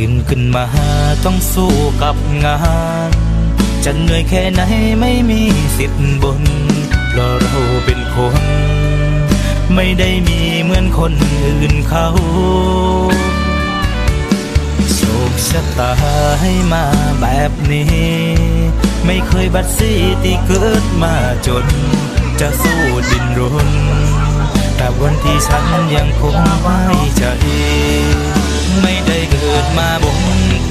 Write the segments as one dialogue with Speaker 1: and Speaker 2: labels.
Speaker 1: ตื่นขึ้นมาต้องสู้กับงาน จะเหนื่อยแค่ไหนไม่มีสิทธิ์บนเพราะเราเป็นคน ไม่ได้มีเหมือนคนอื่นเขาโชคชะตาให้มาแบบนี้ ไม่เคยบัดซีที่เกิดมาจน จะสู้ดินรนแต่วันที่ฉันยังคงไม่ใจ มาบน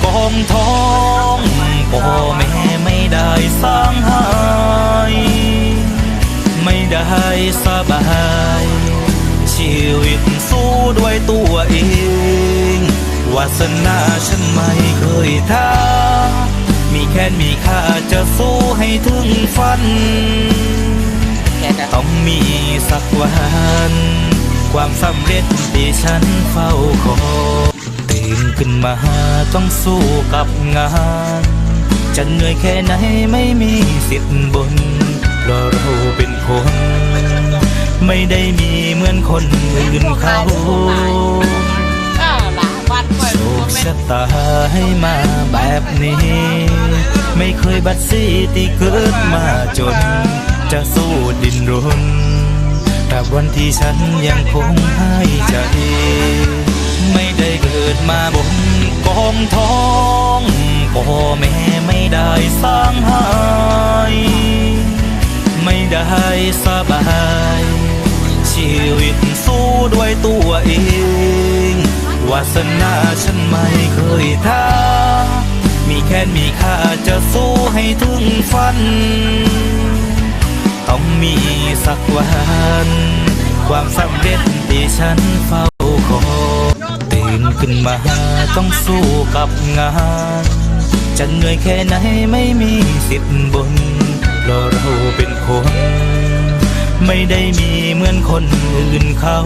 Speaker 1: กองท้องพ่อแม่ไม่ได้สร้างให้ไม่ได้สบาย ชีวิตสู้ด้วยตัวเอง วาสนาฉันไม่เคยท้ามีแค่มีค่าจะสู้ให้ถึงฝัน
Speaker 2: แกจะ
Speaker 1: ต้องมีสักวัน ความสำเร็จที่ฉันเฝ้าคอย มาต้องสู้กับงานจะเหนื่อยแค่ไหนไม่มีสิทธิ์บนเพราะเราเป็นคน ไม่ได้มีเหมือนคนอื่นเขาโชคชะตาให้มาแบบนี้ ไม่เคยบัดซีที่เกิดมาจน จะสู้ดินรนแต่วันที่ฉันยังคงให้ใจ ไม่ได้เกิดมาบน องท้องพ่อแม่ไม่ได้สร้างให้ไม่ได้สบาย ชีวิตสู้ด้วยตัวเอง วาสนาฉันไม่เคยท้า มีแค่มีค่าจะสู้ให้ถึงฝัน ต้องมีสักวัน ความสำเร็จที่ฉันเฝ้า ต้องสู้กับงาน จะเหนื่อยแค่ไหนไม่มีสิทธิ์บนเพราะเราเป็นคน ไม่ได้มีเหมือนคนอื่นเขา